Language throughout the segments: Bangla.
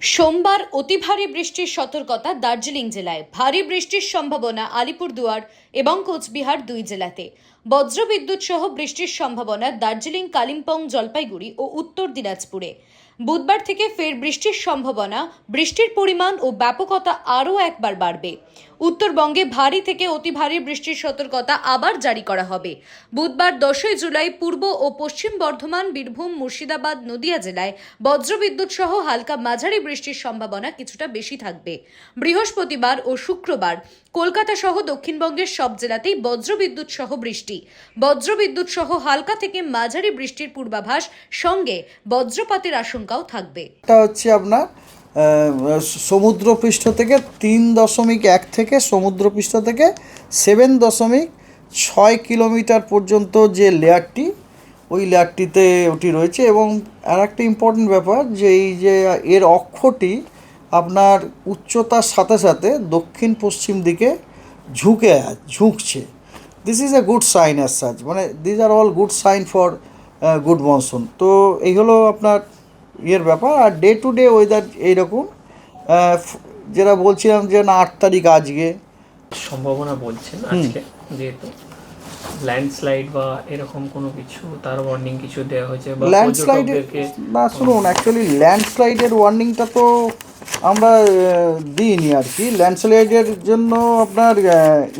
সোমবার অতি ভারী বৃষ্টির সতর্কতা দার্জিলিং জেলায়। ভারী বৃষ্টির সম্ভাবনা আলিপুরদুয়ার এবং কোচবিহার দুই জেলাতে। বজ্রবিদ্যুৎ সহ বৃষ্টির সম্ভাবনা দার্জিলিং, কালিম্পং, জলপাইগুড়ি ও উত্তর দিনাজপুরে। বুধবার থেকে ফের বৃষ্টির সম্ভাবনা, বৃষ্টির পরিমাণ ও ব্যাপকতা আরও একবার বাড়বে। উত্তরবঙ্গে ভারী থেকে অতি ভারী বৃষ্টির সতর্কতা আবার জারি করা হবে। বুধবার দশই জুলাই পূর্ব ও পশ্চিম বর্ধমান, বীরভূম, মুর্শিদাবাদ, নদিয়া জেলায় বজ্রবিদ্যুৎ সহ হালকা মাঝারি বৃষ্টির সম্ভাবনা কিছুটা বেশি থাকবে। বৃহস্পতিবার ও শুক্রবার কলকাতা সহ দক্ষিণবঙ্গের সব জেলাতেই বজ্রবিদ্যুৎ সহ বৃষ্টি। বজ্রবিদ্যুৎ সহ হালকা থেকে মাঝারি বৃষ্টির পূর্বাভাস, সঙ্গে বজ্রপাতের আশঙ্কাও থাকবে। এটা হচ্ছে আপনার সমুদ্রপৃষ্ঠ থেকে তিন দশমিক এক থেকে সমুদ্রপৃষ্ঠ থেকে সেভেন দশমিক ছয় কিলোমিটার পর্যন্ত যে লেয়ারটি, ওই লেয়ারটিতে ওটি রয়েছে। এবং আর একটা ইম্পর্টেন্ট ব্যাপার যে এই যে এর অক্ষটি আপনার উচ্চতার সাথে সাথে দক্ষিণ পশ্চিম দিকে ঝুঁকে, ঝুঁকছে। This is a good sign as such মানে this are all good sign for good monsoon তো এই হলো আপনার ইয়ের ব্যাপার আর ডে টু ডে ওয়েদার এইরকম। যেটা বলছিলাম যে না আট তারিখ আজকে। সম্ভাবনা বলছেন আজকে যেহেতু ল্যান্ডস্লাইড বা এরকম কোনো কিছু তার ওয়ার্নিং কিছু দেওয়া হয়েছে বা ল্যান্ডস্লাইডের না শুনুন অ্যাকচুয়ালি ল্যান্ডস্লাইডের ওয়ার্নিংটা তো আমরা দিইনি আর কি। ল্যান্ডস্লাইডের জন্য আপনার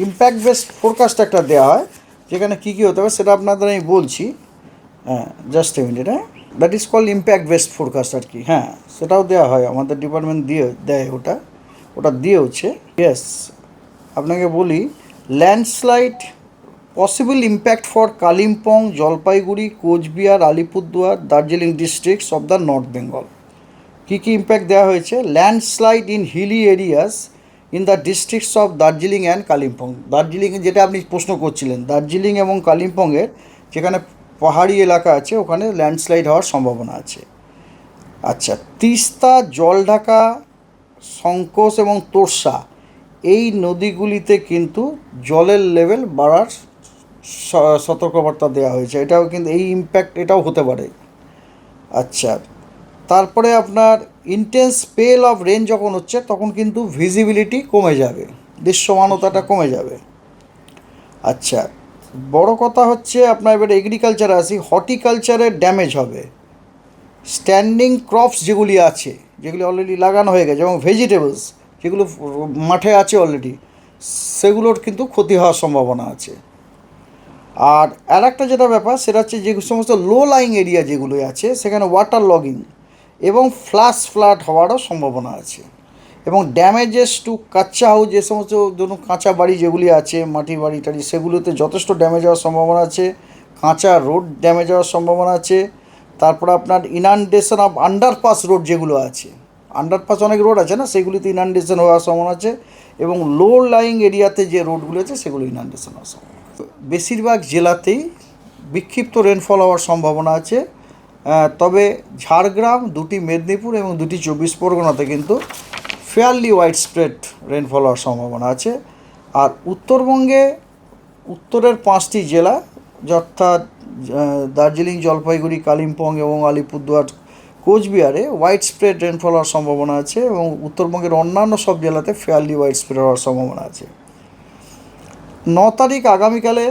ইম্প্যাক্ট বেসড ফোরকাস্ট একটা দেওয়া হয় যেখানে কী কী হতে হবে সেটা আপনাদের আমি বলছি। হ্যাঁ জাস্ট এ মিনিট হ্যাঁ। That is call impact based forecast আর কি হ্যাঁ সেটাও দেওয়া হয়, আমাদের ডিপার্টমেন্ট দিয়ে দেয় ওটা ওটা দিয়েওছে। ইয়েস আপনাকে বলি landslide possible impact for Kalimpong Jalpaiguri Coochbehar Alipurduar Darjeeling districts of the north Bengal কী কী ইম্প্যাক্ট দেওয়া হয়েছে? Landslide in hilly areas in the districts of Darjeeling and Kalimpong Darjeeling যেটা আপনি প্রশ্ন করছিলেন দার্জিলিং এবং কালিম্পংয়ের যেখানে পাহাড়ি এলাকা আছে, ওখানে ল্যান্ডস্লাইড হওয়ার সম্ভাবনা আছে। আচ্ছা তিস্তা, জলঢাকা, সংকোচ এবং তোরসা, এই নদীগুলিতে কিন্তু জলের লেভেল বাড়ার সতর্কবার্তা দেওয়া হয়েছে। এটাও কিন্তু, এই ইম্প্যাক্ট এটাও হতে পারে। আচ্ছা তারপরে আপনার ইন্টেন্স স্পেল অফ রেন যখন হচ্ছে, তখন কিন্তু ভিজিবিলিটি কমে যাবে, দৃশ্যমানতাটা কমে যাবে। আচ্ছা বড় কথা হচ্ছে আপনার এবারে এগ্রিকালচারে আসি হর্টিকালচারের ড্যামেজ হবে। স্ট্যান্ডিং ক্রপস যেগুলি আছে, যেগুলি অলরেডি লাগানো হয়ে গেছে, এবং ভেজিটেবলস যেগুলো মাঠে আছে অলরেডি সেগুলোর কিন্তু ক্ষতি হওয়ার সম্ভাবনা আছে। আর আর একটা যেটা ব্যাপার, সেটা হচ্ছে যে সমস্ত লো লাইং এরিয়া যেগুলো আছে, সেখানে ওয়াটার লগিং এবং ফ্লাশ ফ্লাড হওয়ারও সম্ভাবনা আছে। এবং ড্যামেজেস টু কাঁচা হাউস যে সমস্ত ধরুন কাঁচা বাড়ি যেগুলি আছে, মাটি বাড়ি টাড়ি, সেগুলোতে যথেষ্ট ড্যামেজ হওয়ার সম্ভাবনা আছে। কাঁচা রোড ড্যামেজ হওয়ার সম্ভাবনা আছে। তারপর আপনার ইনান্ডেশন অফ আন্ডারপাস রোড যেগুলো আছে। আন্ডারপাস অনেক রোড আছে না? সেগুলিতে ইনান্ডেশন হওয়ার সম্ভাবনা আছে এবং লো লাইং এরিয়াতে যে রোডগুলো আছে, সেগুলো ইনান্ডেশন হওয়ার সম্ভাবনা। বেশিরভাগ জেলাতেই বিক্ষিপ্ত রেনফল হওয়ার সম্ভাবনা আছে। তবে ঝাড়গ্রাম, দুটি মেদিনীপুর এবং দুটি চব্বিশ পরগনাতে কিন্তু ফেয়ারলি ওয়াইড স্প্রেড রেনফল হওয়ার সম্ভাবনা আছে। আর উত্তরবঙ্গে উত্তরের পাঁচটি জেলা আহ, দার্জিলিং জলপাইগুড়ি কালিম্পং এবং আলিপুরদুয়ার কোচবিহারে ওয়াইড স্প্রেড রেনফল হওয়ার সম্ভাবনা আছে এবং উত্তরবঙ্গের অন্যান্য সব জেলাতে ফেয়ারলি ওয়াইড স্প্রেড হওয়ার সম্ভাবনা আছে। ন তারিখ আগামীকালে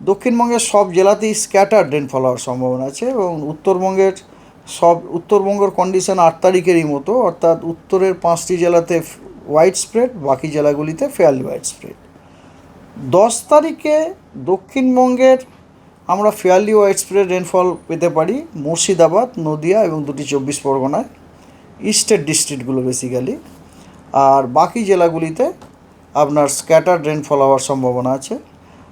দক্ষিণবঙ্গের সব জেলাতেই স্ক্যাটার্ড রেনফল হওয়ার সম্ভাবনা আছে এবং উত্তরবঙ্গের সব উত্তরবঙ্গের কন্ডিশন আট তারিখেরই মতো, অর্থাৎ উত্তরের পাঁচটি জেলাতে হোয়াইট স্প্রেড বাকি জেলাগুলিতে ফেয়ারলি হোয়াইট স্প্রেড দশ তারিখে দক্ষিণবঙ্গের আমরা ফেয়ারলি হোয়াইট স্প্রেড রেনফল পেতে পারি, মুর্শিদাবাদ, নদিয়া এবং দুটি চব্বিশ পরগনায় ইস্টের ডিস্ট্রিক্টগুলো বেসিক্যালি আর বাকি জেলাগুলিতে আপনার স্ক্যাটার্ড রেনফল হওয়ার সম্ভাবনা আছে।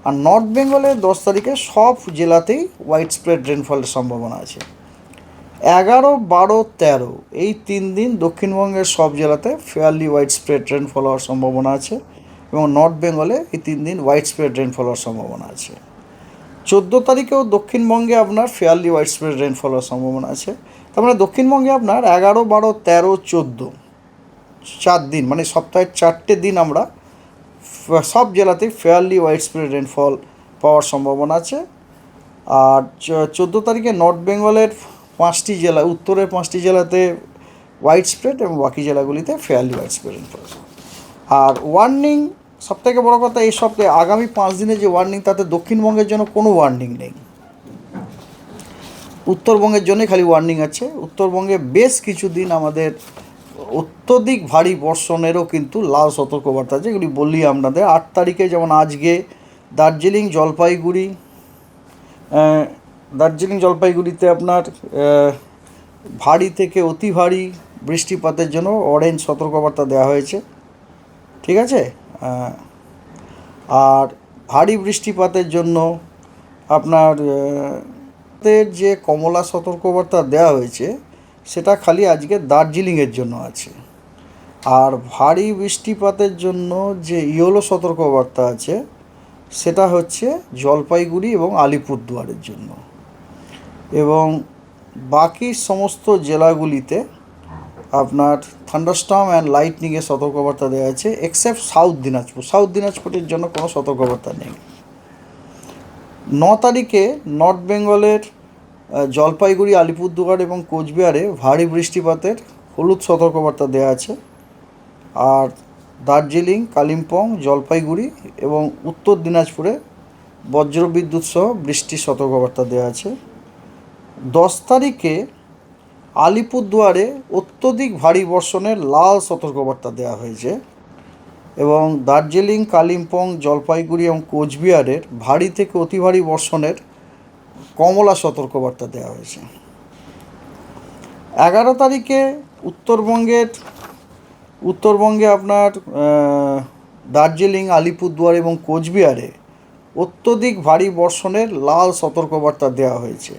আর নর্থ বেঙ্গলে দশ তারিখে সব জেলাতেই হোয়াইট স্প্রেড রেনফলের সম্ভাবনা আছে। এগারো, বারো, তেরো। এই তিন দিন দক্ষিণবঙ্গের সব জেলাতে ফেয়ারলি হোয়াইট স্প্রেড রেনফল হওয়ার সম্ভাবনা আছে এবং নর্থ বেঙ্গলে এই তিন দিন হোয়াইট স্প্রেড রেনফল হওয়ার সম্ভাবনা আছে। চোদ্দ তারিখেও দক্ষিণবঙ্গে আপনার ফেয়ারলি হোয়াইট স্প্রেড রেনফল হওয়ার সম্ভাবনা আছে। তার মানে দক্ষিণবঙ্গে আপনার এগারো, বারো, তেরো, চোদ্দ চার দিন মানে সপ্তাহের চারটে দিন আমরা সব জেলাতেই ফেয়ারলি হোয়াইট স্প্রেড রেনফল পাওয়ার সম্ভাবনা আছে। আর চোদ্দ তারিখে নর্থ বেঙ্গলের পাঁচটি জেলা, উত্তরের পাঁচটি জেলাতে হোয়াইট স্প্রেড এবং বাকি জেলাগুলিতে ফেয়ারলি হোয়াইট স্প্রেড রেনফল আর ওয়ার্নিং সবথেকে বড় কথা এই সপ্তাহে, আগামী পাঁচ দিনে যে ওয়ার্নিং তাতে দক্ষিণবঙ্গের জন্য কোনো ওয়ার্নিং নেই। উত্তরবঙ্গের জন্যই খালি ওয়ার্নিং আছে। উত্তরবঙ্গে বেশ কিছুদিন আমাদের অত্যধিক ভারী বর্ষণেরও কিন্তু লাল সতর্কবার্তা আছে। এগুলি বললি আপনাদের, আট তারিখে যেমন আজকে দার্জিলিং, জলপাইগুড়ি দার্জিলিং জলপাইগুড়িতে আপনার ভারী থেকে অতি ভারী বৃষ্টিপাতের জন্য অরেঞ্জ সতর্কবার্তা দেওয়া হয়েছে। ঠিক আছে? আর ভারী বৃষ্টিপাতের জন্য আপনার যে কমলা সতর্কবার্তা দেওয়া হয়েছে, সেটা খালি আজকে দার্জিলিংয়ের জন্য আছে। আর ভারী বৃষ্টিপাতের জন্য যে ইয়েলো সতর্কবার্তা আছে, সেটা হচ্ছে জলপাইগুড়ি এবং আলিপুরদুয়ারের জন্য। এবং বাকি সমস্ত জেলাগুলিতে আপনার থান্ডারস্টর্ম অ্যান্ড লাইটনিংয়ের সতর্কবার্তা দেওয়া আছে এক্সেপ্ট সাউথ দিনাজপুর। সাউথ দিনাজপুরের জন্য কোনো সতর্কবার্তা নেই। ন তারিখে নর্থ বেঙ্গলের জলপাইগুড়ি, আলিপুরদুয়ার এবং কোচবিহারে ভারী বৃষ্টিপাতের হলুদ সতর্কবার্তা দেওয়া আছে। আর দার্জিলিং, কালিম্পং, জলপাইগুড়ি এবং উত্তর দিনাজপুরে বজ্রবিদ্যুৎ সহ বৃষ্টির সতর্কবার্তা দেওয়া আছে। দশ তারিখে আলিপুরদুয়ারে অত্যধিক ভারী বর্ষণের লাল সতর্কবার্তা দেওয়া হয়েছে এবং দার্জিলিং, কালিম্পং, জলপাইগুড়ি এবং কোচবিহারের ভারী থেকে অতি ভারী বর্ষণের কমলা সতর্কবার্তা দেওয়া হয়েছে। এগারো তারিখে উত্তরবঙ্গের, উত্তরবঙ্গে আপনার দার্জিলিং, আলিপুরদুয়ার এবং কোচবিহারে অত্যধিক ভারী বর্ষণের লাল সতর্কবার্তা দেওয়া হয়েছে।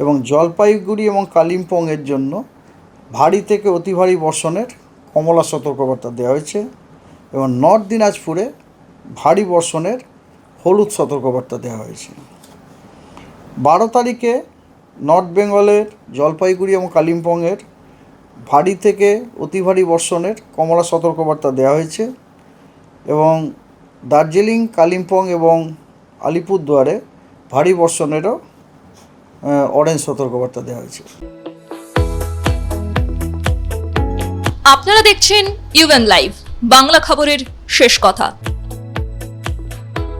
এবং জলপাইগুড়ি এবং কালিম্পংয়ের জন্য ভারী থেকে অতি ভারী বর্ষণের কমলা সতর্কবার্তা দেওয়া হয়েছে এবং নর্থ দিনাজপুরে ভারী বর্ষণের হলুদ সতর্কবার্তা দেওয়া হয়েছে। বারো তারিখে নর্থ বেঙ্গলের, জলপাইগুড়ি এবং কালিম্পংয়ের ভারী থেকে অতি ভারী বর্ষণের কমলা সতর্কবার্তা দেওয়া হয়েছে এবং দার্জিলিং, কালিম্পং এবং আলিপুরদুয়ারে ভারী বর্ষণেরও অরেঞ্জ সতর্কবার্তা দেওয়া হয়েছে। আপনারা দেখছেন ইউএন লাইভ বাংলা খবরের শেষ কথা।